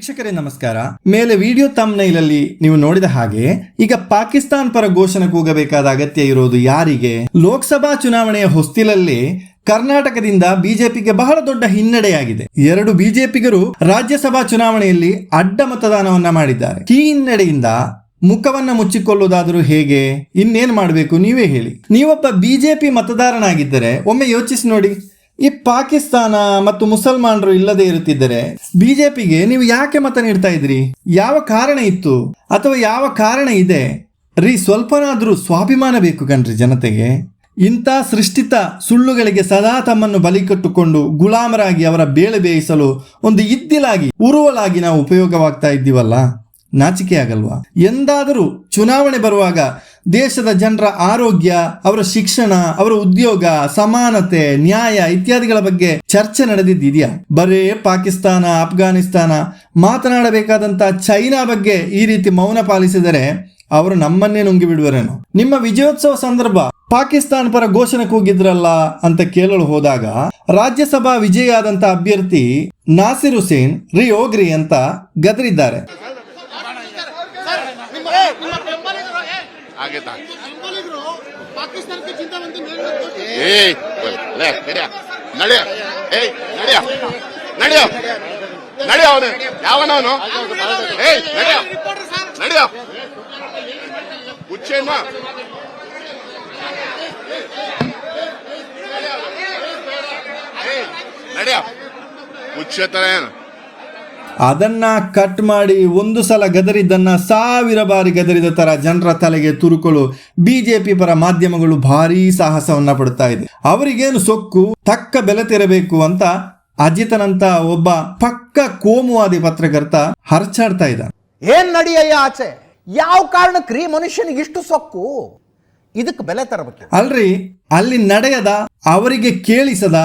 ವೀಕ್ಷಕರೇ, ನಮಸ್ಕಾರ. ಮೇಲೆ ವಿಡಿಯೋ ತಮ್ನೈಲಲ್ಲಿ ನೀವು ನೋಡಿದ ಹಾಗೆ, ಈಗ ಪಾಕಿಸ್ತಾನ್ ಪರ ಘೋಷಣೆ ಕೂಗಬೇಕಾದ ಅಗತ್ಯ ಇರೋದು ಯಾರಿಗೆ? ಲೋಕಸಭಾ ಚುನಾವಣೆಯ ಹೊಸ್ತಿಲಲ್ಲಿ ಕರ್ನಾಟಕದಿಂದ ಬಿಜೆಪಿಗೆ ಬಹಳ ದೊಡ್ಡ ಹಿನ್ನಡೆಯಾಗಿದೆ. ಎರಡು ಬಿಜೆಪಿಗರು ರಾಜ್ಯಸಭಾ ಚುನಾವಣೆಯಲ್ಲಿ ಅಡ್ಡ ಮತದಾನವನ್ನ ಮಾಡಿದ್ದಾರೆ. ಈ ಹಿನ್ನಡೆಯಿಂದ ಮುಖವನ್ನ ಮುಚ್ಚಿಕೊಳ್ಳುವುದಾದರೂ ಹೇಗೆ? ಇನ್ನೇನು ಮಾಡಬೇಕು? ನೀವೇ ಹೇಳಿ. ನೀವೊಬ್ಬ ಬಿಜೆಪಿ ಮತದಾರನಾಗಿದ್ದರೆ, ಒಮ್ಮೆ ಯೋಚಿಸಿ ನೋಡಿ. ಈ ಪಾಕಿಸ್ತಾನ ಮತ್ತು ಮುಸಲ್ಮಾನರು ಇಲ್ಲದೆ ಇರುತ್ತಿದ್ದರೆ ಬಿಜೆಪಿಗೆ ನೀವು ಯಾಕೆ ಮತ ನೀಡ್ತಾ ಇದ್ರಿ ಯಾವ ಕಾರಣ ಇತ್ತು? ಅಥವಾ ಯಾವ ಕಾರಣ ಇದೆ? ರೀ, ಸ್ವಲ್ಪನಾದ್ರೂ ಸ್ವಾಭಿಮಾನ ಬೇಕು ಕಣ್ರಿ ಜನತೆಗೆ. ಇಂಥ ಸೃಷ್ಟಿತ ಸುಳ್ಳುಗಳಿಗೆ ಸದಾ ತಮ್ಮನ್ನು ಬಲಿ ಕಟ್ಟುಕೊಂಡು ಗುಲಾಮರಾಗಿ ಅವರ ಬೇಳೆ ಬೇಯಿಸಲು ಒಂದು ಇದ್ದಿಲಾಗಿ, ಉರುವಲಾಗಿ ನಾವು ಉಪಯೋಗವಾಗ್ತಾ ಇದ್ದೀವಲ್ಲ? ನಾಚಿಕೆ ಆಗಲ್ವಾ ಎಂದಾದರೂ ಚುನಾವಣೆ ಬರುವಾಗ ದೇಶದ ಜನರ ಆರೋಗ್ಯ, ಅವರ ಶಿಕ್ಷಣ, ಅವರ ಉದ್ಯೋಗ, ಸಮಾನತೆ, ನ್ಯಾಯ ಇತ್ಯಾದಿಗಳ ಬಗ್ಗೆ ಚರ್ಚೆ ನಡೆದಿದ್ದಿದೆಯಾ? ಬರೇ ಪಾಕಿಸ್ತಾನ ಅಫ್ಘಾನಿಸ್ತಾನ ಮಾತನಾಡಬೇಕಾದಂತ ಚೈನಾ ಬಗ್ಗೆ ಈ ರೀತಿ ಮೌನ ಪಾಲಿಸಿದರೆ ಅವರು ನಮ್ಮನ್ನೇ ನುಂಗಿ ಬಿಡುವರೇನು ನಿಮ್ಮ ವಿಜಯೋತ್ಸವ ಸಂದರ್ಭ ಪಾಕಿಸ್ತಾನ ಪರ ಘೋಷಣೆ ಕೂಗಿದ್ರಲ್ಲ ಅಂತ ಕೇಳಲು ಹೋದಾಗ ರಾಜ್ಯಸಭಾ ವಿಜಯಿಯಾದಂತ ಅಭ್ಯರ್ಥಿ ನಾಸಿರ್ ಹುಸೇನ್ ರಿಯೋಗ್ರಿ ಅಂತ ಗದರಿದ್ದಾರೆ. ಹಾಗೆ ತಾ ಪಾಕಿಸ್ತಾನಕ್ಕೆ ಚಿಂತೆ ಬಂದು ನೇರವಾಗಿ ಏಯ್ ನಡಿಯ ನಡಿಯ ಏಯ್ ನಡಿಯ ನಡಿಯ ನಡಿಯ ಅವನು ಯಾವನವನು ಏಯ್ ನಡಿಯ ನಡಿಯ. ಹುಚ್ಚೇನ ನಡಿಯ. ಹುಚ್ಚೆ ತರ ಏನು? ಅದನ್ನ ಕಟ್ ಮಾಡಿ ಒಂದು ಸಲ ಗದರಿದ್ದನ್ನ ಸಾವಿರ ಬಾರಿ ಗದರಿದ ತರ ಜನರ ತಲೆಗೆ ತುರುಕಲು ಬಿಜೆಪಿ ಪರ ಮಾಧ್ಯಮಗಳು ಭಾರೀ ಸಾಹಸವನ್ನ ಪಡ್ತಾ ಇದೆ. ಅವರಿಗೇನು ಸೊಕ್ಕು ತಕ್ಕ ಬೆಲೆ ತೆರಬೇಕು ಅಂತ ಅಜಿತನಂತ ಒಬ್ಬ ಪಕ್ಕ ಕೋಮುವಾದಿ ಪತ್ರಕರ್ತ ಹರ್ಚಾಡ್ತಾ ಇದ್ದ ಏನ್ ನಡಿಯಯ್ಯ ಆಚೆ? ಯಾವ ಕಾರಣಕ್ಕೆ ರೀ ಮನುಷ್ಯನಿಗೆ ಇಷ್ಟು ಸೊಕ್ಕು? ಇದಕ್ಕೆ ಬೆಲೆ ತರಬೇಕು. ಅಲ್ರಿ ಅಲ್ಲಿ ನಡೆಯದ ಅವರಿಗೆ ಕೇಳಿಸದ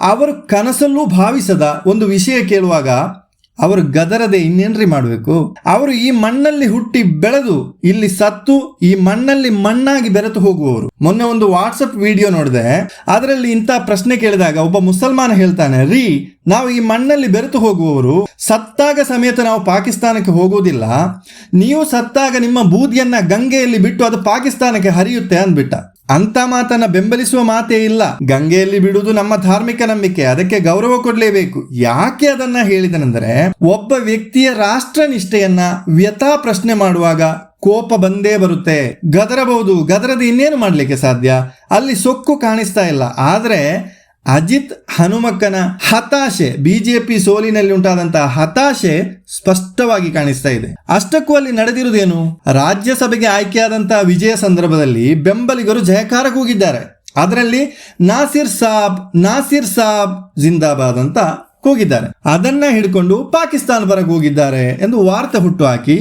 ಅವರು ಕನಸಲ್ಲೂ ಭಾವಿಸದ ಒಂದು ವಿಷಯ ಕೇಳುವಾಗ ಅವರು ಗದರದೆ ಇನ್ನೇನ್ರಿ ಮಾಡಬೇಕು? ಅವರು ಈ ಮಣ್ಣಲ್ಲಿ ಹುಟ್ಟಿ ಬೆಳೆದು, ಇಲ್ಲಿ ಸತ್ತು, ಈ ಮಣ್ಣಲ್ಲಿ ಮಣ್ಣಾಗಿ ಬೆರೆತು ಹೋಗುವವರು. ಮೊನ್ನೆ ಒಂದು ವಾಟ್ಸಪ್ ವಿಡಿಯೋ ನೋಡಿದೆ. ಅದರಲ್ಲಿ ಇಂಥ ಪ್ರಶ್ನೆ ಕೇಳಿದಾಗ ಒಬ್ಬ ಮುಸಲ್ಮಾನ ಹೇಳ್ತಾನೆ, ರೀ, ನಾವು ಈ ಮಣ್ಣಲ್ಲಿ ಬೆರೆತು ಹೋಗುವವರು. ಸತ್ತಾಗ ಸಮೇತ ನಾವು ಪಾಕಿಸ್ತಾನಕ್ಕೆ ಹೋಗುವುದಿಲ್ಲ. ನೀವು ಸತ್ತಾಗ ನಿಮ್ಮ ಬೂದಿಯನ್ನ ಗಂಗೆಯಲ್ಲಿ ಬಿಟ್ಟು ಅದು ಪಾಕಿಸ್ತಾನಕ್ಕೆ ಹರಿಯುತ್ತೆ ಅಂದ್ಬಿಟ್ಟ. ಅಂತ ಮಾತನ್ನ ಬೆಂಬಲಿಸುವ ಮಾತೇ ಇಲ್ಲ. ಗಂಗೆಯಲ್ಲಿ ಬಿಡುವುದು ನಮ್ಮ ಧಾರ್ಮಿಕ ನಂಬಿಕೆ, ಅದಕ್ಕೆ ಗೌರವ ಕೊಡಲೇಬೇಕು. ಯಾಕೆ ಅದನ್ನ ಹೇಳಿದನೆಂದರೆ, ಒಬ್ಬ ವ್ಯಕ್ತಿಯ ರಾಷ್ಟ್ರ ನಿಷ್ಠೆಯನ್ನ ವ್ಯಥಾ ಪ್ರಶ್ನೆ ಮಾಡುವಾಗ ಕೋಪ ಬಂದೇ ಬರುತ್ತೆ. ಗದರಬಹುದು, ಗದರದ ಇನ್ನೇನು ಮಾಡಲಿಕ್ಕೆ ಸಾಧ್ಯ? ಅಲ್ಲಿ ಸೊಕ್ಕು ಕಾಣಿಸ್ತಾ ಇಲ್ಲ. ಆದ್ರೆ ಅಜಿತ್ ಹನುಮಕ್ಕನ ಹತಾಶೆ ಬಿಜೆಪಿ ಸೋಲಿನಲ್ಲಿ ಉಂಟಾದಂತಹ ಹತಾಶೆ ಸ್ಪಷ್ಟವಾಗಿ ಕಾಣಿಸ್ತಾ ಇದೆ. ಅಷ್ಟಕ್ಕೂ ಅಲ್ಲಿ ನಡೆದಿರುವುದೇನು? ರಾಜ್ಯಸಭೆಗೆ ಆಯ್ಕೆಯಾದಂತಹ ವಿಜಯ ಸಂದರ್ಭದಲ್ಲಿ ಬೆಂಬಲಿಗರು ಜಯಕಾರ ಕೂಗಿದ್ದಾರೆ ಅದರಲ್ಲಿ ನಾಸಿರ್ ಸಾಬ್ ನಾಸಿರ್ ಸಾಬ್ ಜಿಂದಾಬಾದ್ ಅಂತ ಕೂಗಿದ್ದಾರೆ ಅದನ್ನ ಹಿಡ್ಕೊಂಡು ಪಾಕಿಸ್ತಾನ ಪರ ಕೂಗಿದ್ದಾರೆ ಎಂದು ವಾರ್ತೆ ಹುಟ್ಟುಹಾಕಿ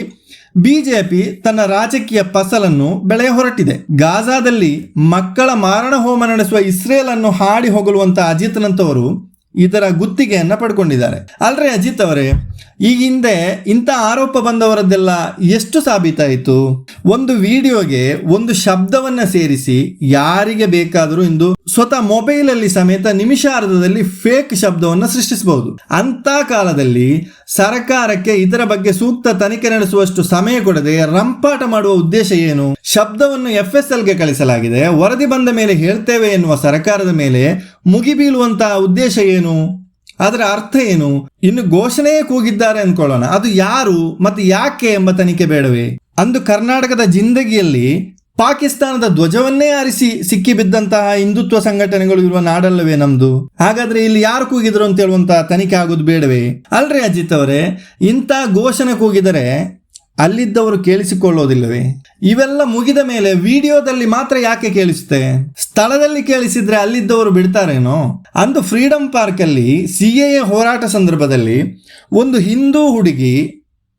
ಬಿಜೆಪಿ ತನ್ನ ರಾಜಕೀಯ ಫಸಲನ್ನು ಬೆಳೆಯ ಹೊರಟಿದೆ. ಗಾಜಾದಲ್ಲಿ ಮಕ್ಕಳ ಮಾರಣ ಹೋಮ ನಡೆಸುವ ಇಸ್ರೇಲ್ ಅನ್ನು ಹಾಡಿ ಹೋಗಲುವಂತ ಅಜಿತ್ನಂತವರು ಇದರ ಗುತ್ತಿಗೆಯನ್ನ ಪಡ್ಕೊಂಡಿದ್ದಾರೆ. ಅಲ್ರಿ ಅಜಿತ್ ಅವರೇ, ಈ ಹಿಂದೆ ಇಂಥ ಆರೋಪ ಬಂದವರದ್ದೆಲ್ಲ ಎಷ್ಟು ಸಾಬೀತಾಯಿತು? ಒಂದು ವಿಡಿಯೋಗೆ ಒಂದು ಶಬ್ದವನ್ನ ಸೇರಿಸಿ ಯಾರಿಗೆ ಬೇಕಾದರೂ ಇಂದು ಸ್ವತಃ ಮೊಬೈಲ್ ಅಲ್ಲಿ ಸಮೇತ ನಿಮಿಷಾರ್ಧದಲ್ಲಿ ಫೇಕ್ ಶಬ್ದವನ್ನು ಸೃಷ್ಟಿಸಬಹುದು ಅಂತ ಕಾಲದಲ್ಲಿ ಸರ್ಕಾರಕ್ಕೆ ಇದರ ಬಗ್ಗೆ ಸೂಕ್ತ ತನಿಖೆ ನಡೆಸುವಷ್ಟು ಸಮಯ ಕೊಡದೆ ರಂಪಾಟ ಮಾಡುವ ಉದ್ದೇಶ ಏನು? ಶಬ್ದವನ್ನು ಎಫ್ ಎಸ್ ಎಲ್ಗೆ ಕಳಿಸಲಾಗಿದೆ. ವರದಿ ಬಂದ ಮೇಲೆ ಹೇಳ್ತೇವೆ ಎನ್ನುವ ಸರ್ಕಾರದ ಮೇಲೆ ಮುಗಿಬೀಳುವಂತಹ ಉದ್ದೇಶ ಏನು? ಅದರ ಅರ್ಥ ಏನು? ಇನ್ನು ಘೋಷಣೆಯೇ ಕೂಗಿದ್ದಾರೆ ಅನ್ಕೊಳ್ಳೋಣ ಅದು ಯಾರು ಮತ್ತು ಯಾಕೆ ಎಂಬ ತನಿಖೆ ಬೇಡವೇ? ಅಂದು ಕರ್ನಾಟಕದ ಜಿಂದಗಿಯಲ್ಲಿ ಪಾಕಿಸ್ತಾನದ ಧ್ವಜವನ್ನೇ ಆರಿಸಿ ಸಿಕ್ಕಿಬಿದ್ದಂತಹ ಹಿಂದುತ್ವ ಸಂಘಟನೆಗಳು ಇರುವ ನಾಡಲ್ಲವೇ ನಮ್ದು? ಹಾಗಾದ್ರೆ ಇಲ್ಲಿ ಯಾರು ಕೂಗಿದ್ರು ಅಂತ ಹೇಳುವಂತಹ ತನಿಖೆ ಆಗೋದು ಬೇಡವೇ? ಅಲ್ರಿ ಅಜಿತ್ ಅವರೇ, ಇಂಥ ಘೋಷಣೆ ಕೂಗಿದರೆ ಅಲ್ಲಿದ್ದವರು ಕೇಳಿಸಿಕೊಳ್ಳೋದಿಲ್ಲವೇ? ಇವೆಲ್ಲ ಮುಗಿದ ಮೇಲೆ ವಿಡಿಯೋದಲ್ಲಿ ಮಾತ್ರ ಯಾಕೆ ಕೇಳಿಸುತ್ತೆ? ಸ್ಥಳದಲ್ಲಿ ಕೇಳಿಸಿದ್ರೆ ಅಲ್ಲಿದ್ದವರು ಬಿಡ್ತಾರೇನೋ? ಅಂದು ಫ್ರೀಡಂ ಪಾರ್ಕ್ ಅಲ್ಲಿ ಸಿ ಎ ಹೋರಾಟ ಸಂದರ್ಭದಲ್ಲಿ ಒಂದು ಹಿಂದೂ ಹುಡುಗಿ,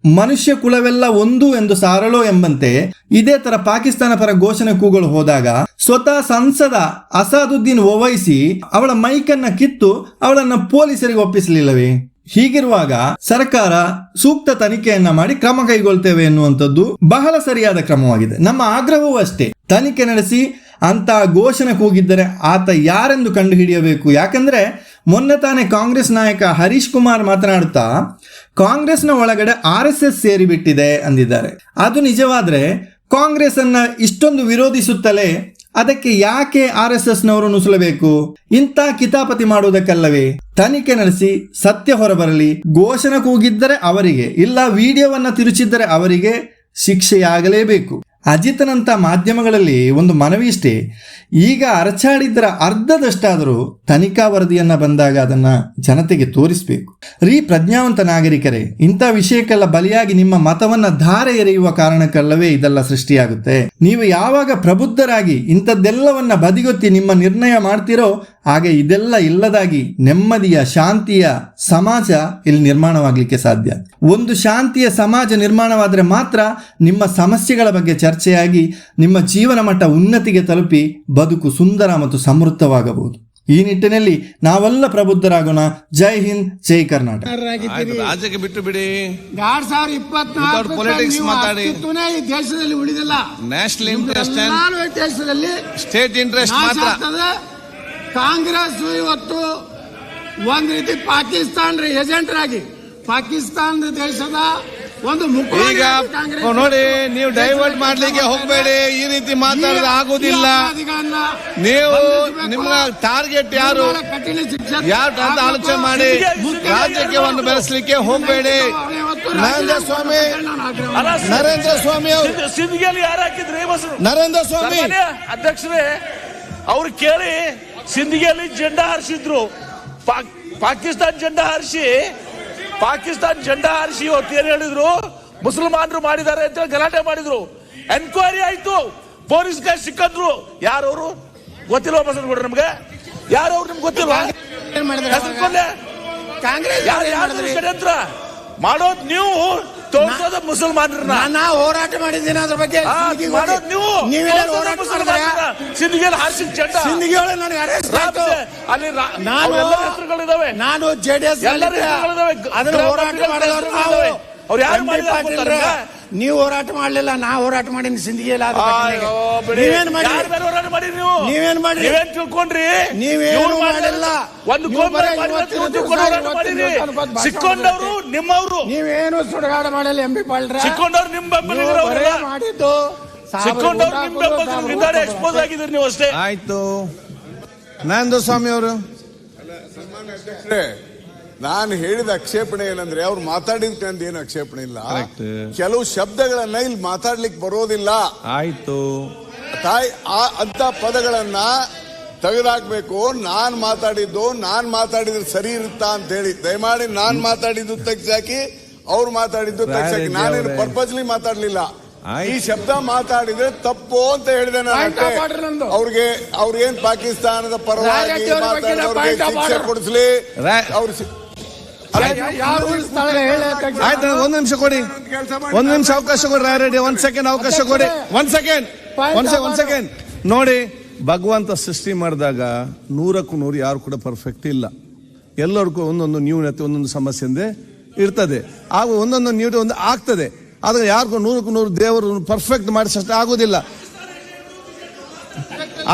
ಮನುಷ್ಯ ಕುಲವೆಲ್ಲ ಒಂದು ಎಂದು ಸಾರಳೋ ಎಂಬಂತೆ ಇದೇ ತರ ಪಾಕಿಸ್ತಾನ ಪರ ಘೋಷಣೆ ಕೂಗಳು ಹೋದಾಗ ಸ್ವತಃ ಸಂಸದ ಅಸಾದುದ್ದೀನ್ ಓವೈಸಿ ಅವಳ ಮೈಕನ್ನ ಕಿತ್ತು ಅವಳನ್ನ ಪೊಲೀಸರಿಗೆ ಒಪ್ಪಿಸಲಿಲ್ಲವೇ? ಹೀಗಿರುವಾಗ ಸರ್ಕಾರ ಸೂಕ್ತ ತನಿಖೆಯನ್ನ ಮಾಡಿ ಕ್ರಮ ಕೈಗೊಳ್ತೇವೆ ಎನ್ನುವಂಥದ್ದು ಬಹಳ ಸರಿಯಾದ ಕ್ರಮವಾಗಿದೆ. ನಮ್ಮ ಆಗ್ರಹವೂ ಅಷ್ಟೇ. ತನಿಖೆ ನಡೆಸಿ ಅಂತ ಘೋಷಣೆ ಕೂಗಿದ್ದರೆ ಆತ ಯಾರೆಂದು ಕಂಡುಹಿಡಿಯಬೇಕು? ಯಾಕಂದ್ರೆ ಮೊನ್ನೆ ತಾನೇ ಕಾಂಗ್ರೆಸ್ ನಾಯಕ ಹರೀಶ್ ಕುಮಾರ್ ಮಾತನಾಡುತ್ತಾ ಕಾಂಗ್ರೆಸ್ನ ಒಳಗಡೆ ಆರ್ ಎಸ್ ಎಸ್ ಸೇರಿಬಿಟ್ಟಿದೆ ಅಂದಿದ್ದಾರೆ. ಅದು ನಿಜವಾದ್ರೆ ಕಾಂಗ್ರೆಸ್ ಅನ್ನ ಇಷ್ಟೊಂದು ವಿರೋಧಿಸುತ್ತಲೇ ಅದಕ್ಕೆ ಯಾಕೆ ಆರ್ ಎಸ್ ಎಸ್ನವರು ನುಸುಳಬೇಕು? ಇಂಥ ಕಿತಾಪತಿ ಮಾಡುವುದಕ್ಕಲ್ಲವೇ? ತನಿಖೆ ನಡೆಸಿ ಸತ್ಯ ಹೊರಬರಲಿ, ಘೋಷಣೆ ಕೂಗಿದ್ದರೆ ಅವರಿಗೆ, ಇಲ್ಲ ವಿಡಿಯೋವನ್ನ ತಿರುಚಿದ್ದರೆ ಅವರಿಗೆ ಶಿಕ್ಷೆಯಾಗಲೇಬೇಕು. ಅಜಿತನಂತ ಮಾಧ್ಯಮಗಳಲ್ಲಿ ಒಂದು ಮನವಿ ಇಷ್ಟೇ. ಈಗ ಅರಚಾಡಿದ್ದರ ಅರ್ಧದಷ್ಟಾದರೂ ತನಿಖಾ ವರದಿಯನ್ನ ಬಂದಾಗ ಅದನ್ನ ಜನತೆಗೆ ತೋರಿಸಬೇಕು. ರೀ ಪ್ರಜ್ಞಾವಂತ ನಾಗರಿಕರೇ, ಇಂಥ ವಿಷಯಕ್ಕೆಲ್ಲ ಬಲಿಯಾಗಿ ನಿಮ್ಮ ಮತವನ್ನ ಧಾರೆ ಎರೆಯುವ ಕಾರಣಕ್ಕಲ್ಲವೇ ಇದೆಲ್ಲ ಸೃಷ್ಟಿಯಾಗುತ್ತೆ. ನೀವು ಯಾವಾಗ ಪ್ರಬುದ್ಧರಾಗಿ ಇಂಥದ್ದೆಲ್ಲವನ್ನ ಬದಿಗೊತ್ತಿ ನಿಮ್ಮ ನಿರ್ಣಯ ಮಾಡ್ತಿರೋ ಆಗ ಇದೆಲ್ಲ ಇಲ್ಲದಾಗಿ ನೆಮ್ಮದಿಯ ಶಾಂತಿಯ ಸಮಾಜ ಇಲ್ಲಿ ನಿರ್ಮಾಣವಾಗಲಿಕ್ಕೆ ಸಾಧ್ಯ. ಒಂದು ಶಾಂತಿಯ ಸಮಾಜ ನಿರ್ಮಾಣವಾದರೆ ಮಾತ್ರ ನಿಮ್ಮ ಸಮಸ್ಯೆಗಳ ಬಗ್ಗೆ ಚರ್ಚೆಯಾಗಿ ನಿಮ್ಮ ಜೀವನ ಮಟ್ಟ ಉನ್ನತಿಗೆ ತಲುಪಿ ಬದುಕು ಸುಂದರ ಮತ್ತು ಸಮೃದ್ಧವಾಗಬಹುದು. ಈ ನಿಟ್ಟಿನಲ್ಲಿ ನಾವೆಲ್ಲ ಪ್ರಬುದ್ಧರಾಗೋಣ. ಜೈ ಹಿಂದ್ ಜೈ ಕರ್ನಾಟಕ. ರಾಜ್ಯಕ್ಕೆ ಬಿಟ್ಟು ಬಿಡಿ. ಎರಡ್ ಸಾವಿರದ ಇಪ್ಪತ್ನಾಲ್ಕು ಮಾತಾಡಿ. ಈ ದೇಶದಲ್ಲಿ ಉಳಿದಿಲ್ಲ. ನ್ಯಾಷನಲ್ ಇಂಟ್ರೆಸ್ಟ್ ದೇಶದಲ್ಲಿ ಸ್ಟೇಟ್ ಇಂಟ್ರೆಸ್ಟ್ ಮಾತ್ರ. ಕಾಂಗ್ರೆಸ್ ಇವತ್ತು ಒಂದ್ ರೀತಿ ಪಾಕಿಸ್ತಾನ ಏಜೆಂಟರಾಗಿ. ಪಾಕಿಸ್ತಾನ ದೇಶದ ಒಂದು ಮುಖ ಈಗ ನೋಡಿ ನೀವು ಡೈವರ್ಟ್ ಮಾಡ್ಲಿಕ್ಕೆ ಹೋಗ್ಬೇಡಿ ಈ ರೀತಿ ಮಾತಾಡಿದ್ರೆ ಆಗುದಿಲ್ಲ. ನೀವು ನಿಮ್ಮ ಟಾರ್ಗೆಟ್ ಯಾರು? ಯಾರು ಅಂತ ಆಲೋಚನೆ ಮಾಡಿ ರಾಜ್ಯಕ್ಕೆ ಒಂದು ಬೆಳೆಸಲಿಕ್ಕೆ ಹೋಗ್ಬೇಡಿ. ನರೇಂದ್ರ ಸ್ವಾಮಿ ನರೇಂದ್ರ ಸ್ವಾಮಿ ಅವರು ನರೇಂದ್ರ ಸ್ವಾಮಿ. ಅಧ್ಯಕ್ಷರೇ ಅವ್ರು ಕೇಳಿ ಸಿಂಧಿಗೆಯಲ್ಲಿ ಜೆಂಡಾ ಹಾರಿಸಿದ್ರು. ಪಾಕ್- ಪಾಕಿಸ್ತಾನ್ ಜೆಂಡಾ ಹಾರಿಸಿ ಪಾಕಿಸ್ತಾನ್ ಜೆಂಡಾ ಹಾರಿಸಿ ಇವತ್ತು ಏನ್ ಹೇಳಿದ್ರು? ಮುಸಲ್ಮಾನರು ಮಾಡಿದ್ದಾರೆ ಅಂತ ಗಲಾಟೆ ಮಾಡಿದ್ರು. ಎನ್ಕ್ವೈರಿ ಆಯ್ತು. ಪೊಲೀಸ್ಗೆ ಸಿಕ್ಕಂದ್ರು. ಯಾರವರು? ಗೊತ್ತಿಲ್ಲ ಬಸನ್ ಕೊಡ್ರಿ ನಮ್ಗೆ? ಯಾರವ್ರು ನಿಮ್ಗೆ ಗೊತ್ತಿಲ್ವಾ? ಕಾಂಗ್ರೆಸ್ ಯಾರು ಯಾರು ಷಡ್ಯಂತ್ರ ಮಾಡೋದ್ ನೀವು. ತೋರ್ಸೋದ ಮುಸಲ್ಮಾನರನ್ನ. ನಾ ಹೋರಾಟ ಮಾಡಿದ್ದೀನಿ ಅದ್ರ ಬಗ್ಗೆ. ಸಿಂದಗಿ ನೀವು. ನೀವೆಲ್ಲ ಹೋರಾಟ. ಮಾಡಿದ್ರೆ? ಸಿಂಧಿಗೆಲ್ಲ ಹಾರಿಸಿದ ಜೆಂಡ ಒಳಗೆ ನನಗೆ ಅರೆಸ್ಟ್ ಆಯ್ತು. ಅಲ್ಲಿ ನಾನು- ಎಲ್ಲ ಹೆಸರುಗಳಿದಾವೆ. ನಾನು ಜೆಡಿಎಸ್ ಎಲ್ಲರ ಹೆಸರುಗಳಿದಾವೆ. ಅದನ್ನ ಹೋರಾಟ ಮಾಡಿದವರು ನಾವು. ಅವ್ರು ಯಾರು ಮಾಡಿದಾರೆ ನೀವು ಹೋರಾಟ ಮಾಡಲಿಲ್ಲ ನಾ ಹೋರಾಟ ಮಾಡಿನ ಸಿಂಧಿಗೆಲ್ಲ. ನೀವೇನ್ ನೀವೇನ್ ಮಾಡಿ ನೀವೇನ್ ತಿಳ್ಕೊಂಡ್ರಿ? ನೀವೇನು ಇವ್ರು ಮಾಡಿಲ್ಲ. ಒಂದು ಸಿಕ್ಕೊಂಡವರು ನಿಮ್ಮವರು. ನೀವೇನು ಸುಡಗಾಡ ಮಾಡಲ್ಲ ಎಂ ಪಿ ಪಾಲ್ರ ಸಿಕ್ಕೊಂಡವ್ರು ನಿಮ್ ಬೆಂಬಲಿಗರು ಬರೇ ಅವರೆಲ್ಲ. ಮಾಡಿದ್ದು ಸಿಕ್ಕೊಂಡವ್ರು ಗುಂಡಾ ನಿಮ್ ಹಾಕೋದು, ಬೆಂಬಲಿಗರು ಎಕ್ಸ್ಪೋಸ್ ಆಗಿದ್ದೀರಿ ನೀವು ಅಷ್ಟೇ. ಆಯ್ತು. ನಂದು ಸ್ವಾಮಿ ಅವರು. ನಾನು ಹೇಳಿದ ಆಕ್ಷೇಪಣೆ ಏನಂದ್ರೆ ಅವ್ರು ಮಾತಾಡಿದ್ಕಂತ ಏನು ಆಕ್ಷೇಪಣೆ ಇಲ್ಲ Correct. ಕೆಲವು ಶಬ್ದಗಳನ್ನ ಇಲ್ಲಿ ಮಾತಾಡ್ಲಿಕ್ಕೆ ಬರೋದಿಲ್ಲ ಆಯ್ತು ತಾಯಿ ಆ ಅಂತ ಪದಗಳನ್ನ ತೆಗೆದಾಕ್ಬೇಕು ನಾನ್ ಮಾತಾಡಿದ್ದು ನಾನ್ ಮಾತಾಡಿದ್ರೆ ಸರಿ ಇರುತ್ತಾ ಅಂತ ಹೇಳಿ ದಯಮಾಡಿ ನಾನ್ ಮಾತಾಡಿದ್ದು ತೆಗ್ಸಾಕಿ ಅವ್ರು ಮಾತಾಡಿದ್ದು ತೆಗ್ಸಾಕಿ ರಾಜೇಂದ್ರ ನಾನೇನು ಅವರೇ. ಪರ್ಪಸ್ಲಿ ಮಾತಾಡ್ಲಿಲ್ಲ ಆಯ್ತು. ಈ ಶಬ್ದ ಮಾತಾಡಿದ್ರೆ ತಪ್ಪು ಅಂತ ಹೇಳಿದೆ ನಾನು Point ಅಷ್ಟೇ. of order ನಂದು. ಅವ್ರಿಗೆ ಅವ್ರಿಗೇನ್ ಪಾಕಿಸ್ತಾನದ ಪರವಾಗಿ ಬಗ್ಗೆ ಮಾತಾಡಿದವ್ರಿಗೆ ಶಿಕ್ಷೆ order. ಕೊಡಿಸ್ಲಿ ರಾ- ಅವ್ರು ಶಿ- ಆಯ್ತು ಒಂದ್ ನಿಮಿಷ ಕೊಡಿ. ಒಂದ್ ನಿಮಿಷ ಅವಕಾಶ ಕೊಡಿ ರೆಡಿ ಒಂದ್ ಸೆಕೆಂಡ್ ಅವಕಾಶ ಕೊಡಿ. ಒಂದ್ ಸೆಕೆಂಡ್ ಒಂದ್ ಸೆಕೆಂಡ್ ನೋಡಿ ಭಗವಂತ ಸೃಷ್ಟಿ ಮಾಡಿದಾಗ ನೂರಕ್ಕೂ ನೂರು ಯಾರು ಕೂಡ ಪರ್ಫೆಕ್ಟ್ ಇಲ್ಲ. ಎಲ್ಲರಿಗೂ ಒಂದೊಂದು ನ್ಯೂನತೆ ಒಂದೊಂದು ಸಮಸ್ಯೆ ಅಂದ್ರೆ ಇರ್ತದೆ. ಆಗ ಒಂದೊಂದು ನ್ಯೂನತೆ ಒಂದು ಆಗ್ತದೆ. ಆದ್ರೆ ಯಾರಿಗೂ ನೂರಕ್ಕೂ ನೂರು ದೇವರು ಪರ್ಫೆಕ್ಟ್ ಮಾಡಿಸಷ್ಟು ಆಗೋದಿಲ್ಲ.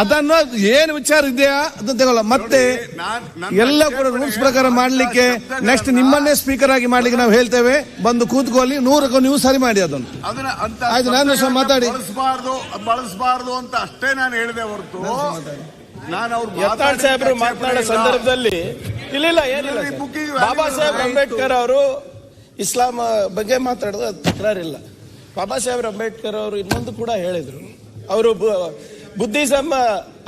ಅದನ್ನು ಏನು ವಿಚಾರ ಇದೆಯಾ? ಅದನ್ನ ತಗೊಳ್ಳ. ಮತ್ತೆ ಎಲ್ಲ ಕೂಡ ರೂಲ್ಸ್ ಪ್ರಕಾರ ಮಾಡ್ಲಿಕ್ಕೆ ನೆಕ್ಸ್ಟ್ ನಿಮ್ಮನ್ನೇ ಸ್ಪೀಕರ್ ಆಗಿ ಮಾಡ್ಲಿಕ್ಕೆ ನಾವು ಹೇಳ್ತೇವೆ. ಬಂದು ಕೂತ್ಕೊಳ್ಳಿ. ನೂರಕ್ಕೂ ನೀವು ಸರಿ ಮಾಡಿ ಅದನ್ನು. ಅದನ್ನ ಅಂತ ಆಯ್ತು, ನಾನು ಸಹ ಮಾತಾಡಿ. ಬಳಸಬಾರ್ದು ಬಳಸಬಾರ್ದು ಅಂತ ಅಷ್ಟೇ ನಾನು ಹೇಳಿದೆ ಹೊರತು. ನಾನು ಅವ್ರು ಯತ್ನಾಳ್ ಸಾಹೇಬರು ಮಾತನಾಡೋ ಸಂದರ್ಭದಲ್ಲಿ ಇಲ್ಲ ಇಲ್ಲ ಏನಿಲ್ಲ ಬಾಬಾ ಸಾಹೇಬ್ ಅಂಬೇಡ್ಕರ್ ಅವರು ಇಸ್ಲಾಂ ಬಗ್ಗೆ ಮಾತಾಡೋದು ತಕರಾರಿಲ್ಲ. ಬಾಬಾ ಸಾಹೇಬ್ ಅಂಬೇಡ್ಕರ್ ಅವರು ಇನ್ನೊಂದು ಕೂಡ ಹೇಳಿದ್ರು. ಅವರು ಬುದ್ಧಿಸಮ್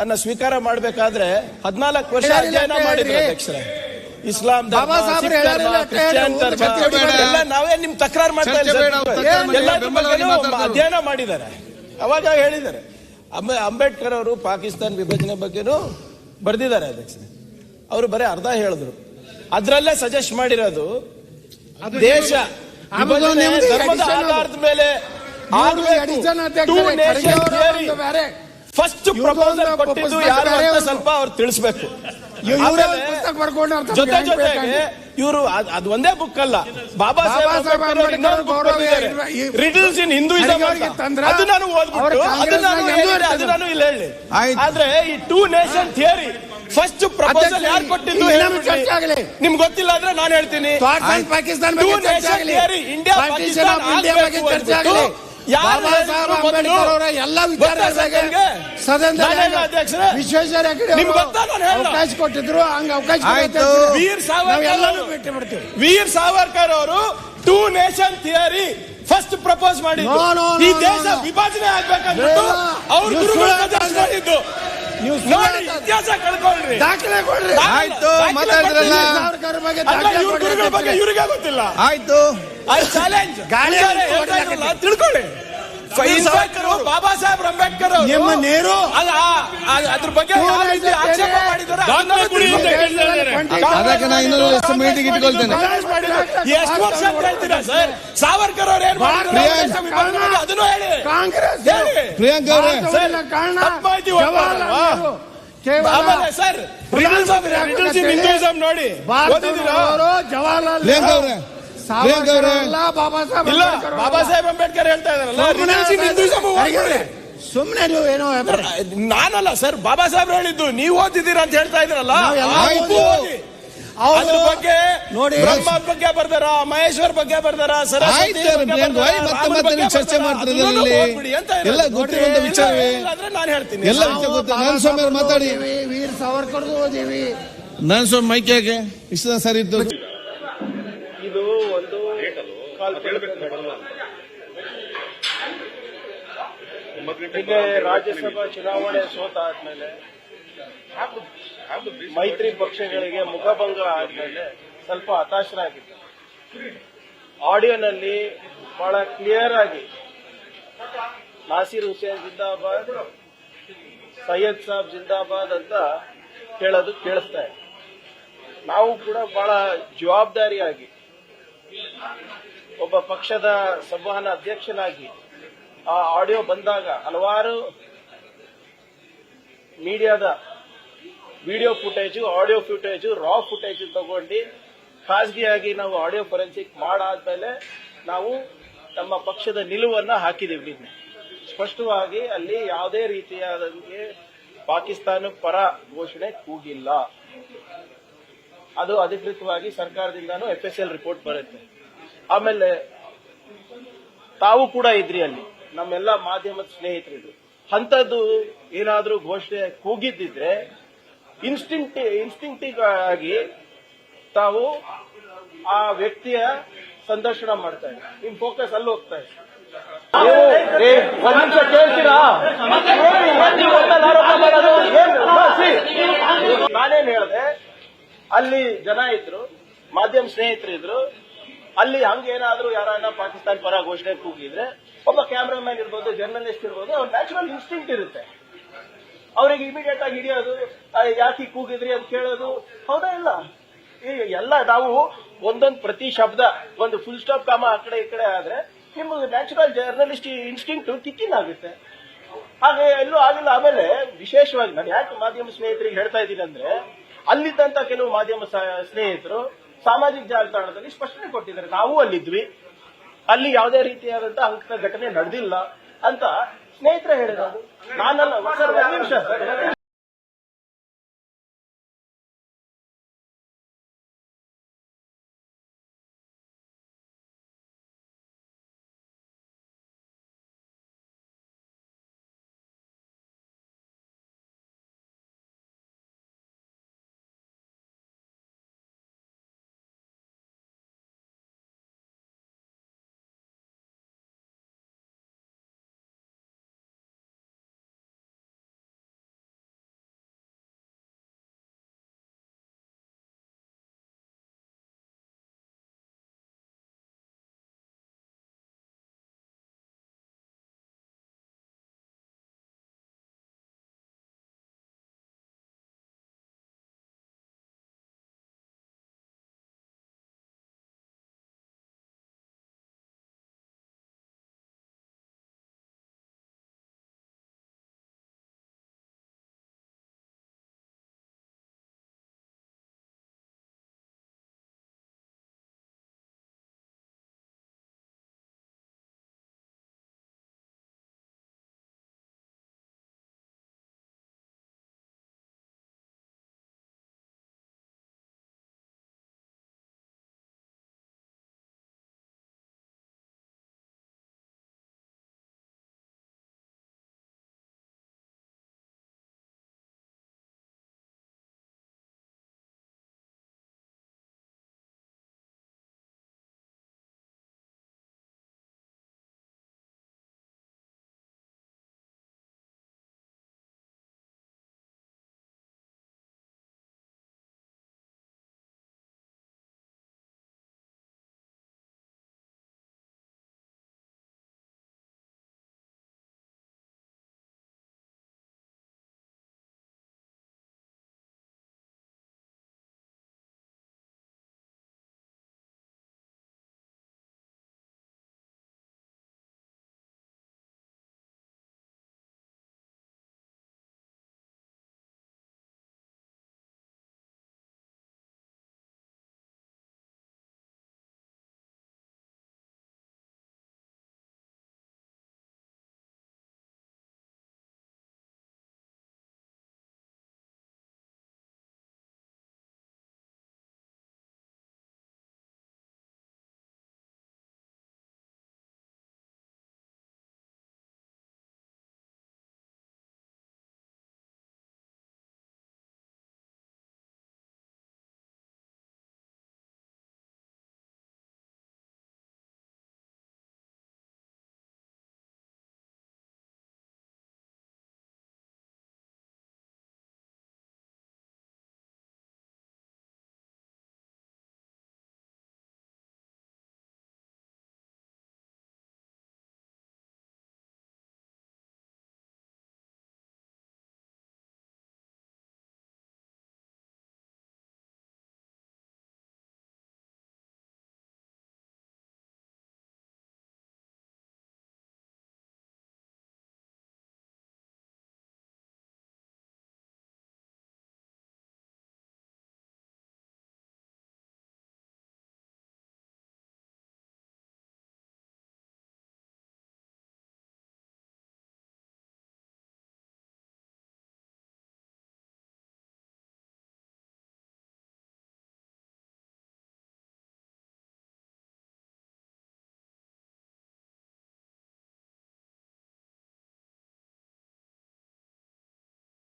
ಅನ್ನ ಸ್ವೀಕಾರ ಮಾಡಬೇಕಾದ್ರೆ ಹದಿನಾಲ್ಕು ವರ್ಷ ಅಧ್ಯಯನ ಮಾಡಿದ್ರು ಅಧ್ಯಕ್ಷರೇ. ಇಸ್ಲಾಂ ಧರ್ಮ, ಕ್ರಿಶ್ಚಿಯನ್ ಎಲ್ಲ ನಾವೇ ನಿಮ್ ತಕರಾರು ಮಾಡ್ತಾ ಇಲ್ಲ. ಅಧ್ಯಯನ ಮಾಡಿದ್ದಾರೆ. ಅವಾಗ ಹೇಳಿದ್ದಾರೆ. ಅಂಬೆ- ಅಂಬೇಡ್ಕರ್ ಅವರು ಪಾಕಿಸ್ತಾನ ವಿಭಜನೆ ಬಗ್ಗೆನೂ ಬರ್ದಿದ್ದಾರೆ ಅಧ್ಯಕ್ಷರೇ. ಅವರು ಬರೀ ಅರ್ಧ ಹೇಳಿದ್ರು. ಅದ್ರಲ್ಲೇ ಸಜೆಸ್ಟ್ ಮಾಡಿರೋದು ದೇಶ ಧರ್ಮದ. ಆಧಾರದ ಮೇಲೆ ಫಸ್ಟ್ ಪ್ರಪೋಸಲ್ ಕೊಟ್ಟಿದ್ದು ಯಾರು ಅಂತ ಸ್ವಲ್ಪ ಅವ್ರು ತಿಳಿಸ್ಬೇಕು. ಜೊತೆ ಜೊತೆಗೆ ಇವರು ಅದು ಒಂದೇ ಬುಕ್ ಅಲ್ಲ. Baba Saheb riddles in Hinduism Kharge ಅಂತ. ಅದು ನಾನು ಓದ್ಬಿಟ್ಟು ಅದು ನಾನು ಅದು ನಾನು ಇಲ್ಲಿ ಹೇಳಿ. ಆದ್ರೆ ಈ two nation theory first proposal ಯಾರು ಕೊಟ್ಟಿದ್ದು. ನಿಮ್ಗೆ ಗೊತ್ತಿಲ್ಲ ಅಂದ್ರೆ ನಾನು ಹೇಳ್ತೀನಿ. ಪಾಕಿಸ್ತಾನ ಆಫ್ ಪಾಕಿಸ್ತಾನ ಎಲ್ಲ ವಿಚಾರಗಳ ಗೊತ್ತಾ ಬಗ್ಗೆ ನಿಮ್ಗೆ? ಸದನದಲ್ಲಿ ಅಧ್ಯಕ್ಷರೇ? ವಿಶ್ವೇಶ್ವರ ಹೆಗಡೆ ನಿಮ್ಗೆ ಗೊತ್ತಾ ನಾನು ಅವಕಾಶ ಕೊಟ್ಟಿದ್ರು ಹಂಗ ಅವಕಾಶ ಆಯ್ತು. ವೀರ್ ಸಾವರ್ಕರ್ ಬಿಡ್ತೀವಿ ವೀರ್ ಸಾವರ್ಕರ್ ಅವರು two nation theory first propose ಮಾಡಿದ್ರು ಈ ದೇಶ ವಿಭಜನೆ ಆಗ್ಬೇಕಂದ್ಬಿಟ್ಟು. ಅವ್ರ ಗುರುಗಳು ಮಾಡಿದ್ದು ನೀವು ನೋಡಿ. ಇತಿಹಾಸ ಕಳ್ಕೊಳ್ರಿ ದಾಖಲೆ ಕೊಡ್ರಿ ಆಯ್ತು, ದಾಖಲೆ ಮಾತಾಡಿದ್ರಲ್ಲ. ಕೊಡ್ತೀನಿ. ಸಾವರ್ಕರ್ ಬಗ್ಗೆ ಅಲ್ಲ, ದಾಖಲೆ ಇವ್ರ ಕೊಡ್ರಿ ಬಗ್ಗೆ ಅಧ್ಯಕ್ಷರೇ. ಇವ್ರಿಗೆ ಗೊತ್ತಿಲ್ಲ ಆಯ್ತು ಐ ಚಾಲೆಂಜ್ ಗಾಳಿ ತಿಳ್ಕೊಳ್ಳಿ ಬಾಬಾ ಸಾಹೇಬ್ ಅಂಬೇಡ್ಕರ್. ನಿಮ್ಮ ನೇರು ಅಲ್ಲ ಅದ್ರ ಬಗ್ಗೆ ಆಕ್ಷೇಪ ಮಾಡಿದ್ದಾರೆ? ಅದಕ್ಕೆ ನಾನು ಇನ್ನೊಂದು ಎಷ್ಟು ಮೀಟಿಂಗ್ ಇಟ್ಕೊಳ್ತೇನೆ. ಎಷ್ಟು ವರ್ಷ ಅಂತ ಹೇಳ್ತೀರಾ ಸರ್? ಸಾವರ್ಕರ್ ಅವ್ರು ಏನ್ ಮಾಡಿದ್ರು ಅದನ್ನು ಹೇಳಿ. ಕಾಂಗ್ರೆಸ್ ಹೇಳಿ. ಪ್ರಿಯಾಂಕ್ ಅವರೇ. ಕಾರಣ ಸರ್ ಹಿಂದೂಯಿಸಂ ನೋಡಿ. ಜವಾಹರ್ಲಾಲ್ ಪ್ರಿಯಾಂಕ್ ಅವರೇ. ಬಾಬಾ ಸಾಹೇಬ್ ಅಂಬೇಡ್ಕರ್ ಹೇಳ್ತಾ ಇದಾರಲ್ಲ ಸುಮ್ನೆ ನೀವು ಏನೋ ನಾನಲ್ಲ ಸರ್ ಬಾಬಾ ಸಾಹೇಬ್ ಹೇಳಿದ್ದು ನೀವು ಓದಿದ್ದೀರಾ ಅಂತ ಹೇಳ್ತಾ ಇದ್ರಲ್ಲ? ಅದ್ರ ಬಗ್ಗೆ ನೋಡಿ ಬ್ರಹ್ಮ ಬಗ್ಗೆ ಬರ್ದಾರ ಮಹೇಶ್ವರ್ ಬಗ್ಗೆ ಬರ್ದಾರ ಸರ್ ಮತ್ತೆ ಮತ್ತೆ ಚರ್ಚೆ ಮಾಡ್ತಾರೆ. ಎಲ್ಲ ಗೊತ್ತಿರುವಂತ ವಿಚಾರವೇ. ನಾನು ಹೇಳ್ತೀನಿ. ಎಲ್ಲ ಗೊತ್ತು ನಾನು ಸ್ವಾಮಿ ಮಾತಾಡಿ. ವೀರ್ ಸಾವರ್ಕರ್ ಓದಿವಿ ನಾನು ಸ್ವಾಮಿ ಮೈಕ್ ಯಾಕೆ? ಇಷ್ಟ ಸರಿ ಇತ್ತು. ಇದು ಒಂದು ನಿನ್ನೆ ರಾಜ್ಯಸಭಾ ಚುನಾವಣೆ ಸೋತ ಆದ್ಮೇಲೆ ಮೈತ್ರಿ ಪಕ್ಷಗಳಿಗೆ ಮುಖಭಂಗ ಆದ್ಮೇಲೆ ಸ್ವಲ್ಪ ಹತಾಶರಾಗಿತ್ತು ಆಡಿಯೋನಲ್ಲಿ ಬಹಳ ಕ್ಲಿಯರ್ ಆಗಿ ನಾಸೀರ್ ಹುಸೇನ್ ಜಿಂದಾಬಾದ್, ಸೈಯದ್ ಸಾಬ್ ಜಿಂದಾಬಾದ್ ಅಂತ ಕೇಳೋದು ಕೇಳಿಸ್ತಾ ಇದೆ. ನಾವು ಕೂಡ ಬಹಳ ಜವಾಬ್ದಾರಿಯಾಗಿ ಒಬ್ಬ ಪಕ್ಷದ ಸಂವಹನ ಅಧ್ಯಕ್ಷನಾಗಿ ಆ ಆಡಿಯೋ ಬಂದಾಗ ಹಲವಾರು ಮೀಡಿಯಾದ video footage, audio footage raw footage ತಗೊಂಡು ಖಾಸಗಿಯಾಗಿ ನಾವು ಆಡಿಯೋ ಫೊರೆನ್ಸಿಕ್ ಮಾಡಾದ್ಮೇಲೆ ನಾವು ನಮ್ಮ ಪಕ್ಷದ ನಿಲುವನ್ನು ಹಾಕಿದ್ದೀವಿ ನಿನ್ನೆ. ಸ್ಪಷ್ಟವಾಗಿ ಅಲ್ಲಿ ಯಾವುದೇ ರೀತಿಯಾದ ಪಾಕಿಸ್ತಾನ ಪರ ಘೋಷಣೆ ಕೂಗಿಲ್ಲ. ಅದು ಅಧಿಕೃತವಾಗಿ ಸರ್ಕಾರದಿಂದಾನು ಎಫ್ ಎಸ್ ಎಲ್ ರಿಪೋರ್ಟ್ ಬರುತ್ತೆ. ಆಮೇಲೆ ತಾವು ಕೂಡ ಇದ್ರಿ ಅಲ್ಲಿ. ನಮ್ಮೆಲ್ಲ ಮಾಧ್ಯಮದ ಸ್ನೇಹಿತರಿದ್ರು. ಅಂಥದ್ದು ಏನಾದರೂ ಘೋಷಣೆ ಕೂಗಿದ್ದಿದ್ರೆ ಇನ್ಸ್ಟಿಂಕ್ಟ್ ಇನ್ಸ್ಟಿಂಕ್ಟಿವ್ ಆಗಿ ತಾವು ಆ ವ್ಯಕ್ತಿಯ ಸಂದರ್ಶನ ಮಾಡ್ತಾ ಇದ್ದೀವಿ ನಿಮ್ ಫೋಕಸ್ ಅಲ್ಲಿ ಹೋಗ್ತಾ ಇದೆ ಒಂದ್ ನಿಮಿಷ ಕೇಳ್ತೀರಾ. ನಾನೇನ್ ಹೇಳ್ದೆ ಅಲ್ಲಿ ಜನ ಇದ್ರು ಮಾಧ್ಯಮ ಸ್ನೇಹಿತರು ಇದ್ರು ಅಲ್ಲಿ ಹಂಗೇನಾದ್ರೂ ಯಾರನ್ನ ಪಾಕಿಸ್ತಾನ ಪರ ಘೋಷಣೆ ಕೂಗಿದ್ರೆ, ಒಬ್ಬ ಕ್ಯಾಮ್ರಾಮನ್ ಇರ್ಬೋದು ಜರ್ನಲಿಸ್ಟ್ ಇರ್ಬೋದು, ಅವ್ರ ನ್ಯಾಚುರಲ್ ಇನ್ಸ್ಟಿಂಕ್ಟ್ ಇರುತ್ತೆ. ಅವ್ರಿಗೆ ಇಮಿಡಿಯೇಟ್ ಆಗಿ ಹಿಡಿಯೋದು ಯಾಕೆ ಕೂಗಿದ್ರಿ ಅಂತ ಕೇಳೋದು, ಹೌದಾ ಇಲ್ಲ? ಈ ಎಲ್ಲ ನಾವು ಒಂದೊಂದು ಪ್ರತಿ ಶಬ್ದ, ಒಂದು ಫುಲ್ ಸ್ಟಾಪ್ ಕಾಮ ಆ ಕಡೆ ಈ ಕಡೆ ಆದ್ರೆ, ನಿಮ್ಗೆ ನ್ಯಾಚುರಲ್ ಜರ್ನಲಿಸ್ಟ್ ಇನ್ಸ್ಟಿಂಕ್ಟ್ ಕಿಕ್ಕಿನ್ ಆಗುತ್ತೆ. ಹಾಗೆ ಎಲ್ಲೂ ಆಗಿಲ್ಲ. ಆಮೇಲೆ ವಿಶೇಷವಾಗಿ, ನಾನು ಯಾಕೆ ಮಾಧ್ಯಮ ಸ್ನೇಹಿತರಿಗೆ ಹೇಳ್ತಾ ಇದ್ದೀನಿ ಅಂದ್ರೆ, ಅಲ್ಲಿದ್ದಂತ ಕೆಲವು ಮಾಧ್ಯಮ ಸ್ನೇಹಿತರು ಸಾಮಾಜಿಕ ಜಾಲತಾಣದಲ್ಲಿ ಸ್ಪಷ್ಟನೆ ಕೊಟ್ಟಿದ್ದಾರೆ. ನಾವು ಅಲ್ಲಿದ್ವಿ. ಅಲ್ಲಿ ಯಾವುದೇ ರೀತಿಯಾದಂತಹ ಘಟನೆ ನಡೆದಿಲ್ಲ ಅಂತ ಸ್ನೇಹಿತರೆ ಹೇಳಿರೋದು. ನಾನಲ್ಲ ನಿಮಿಷ.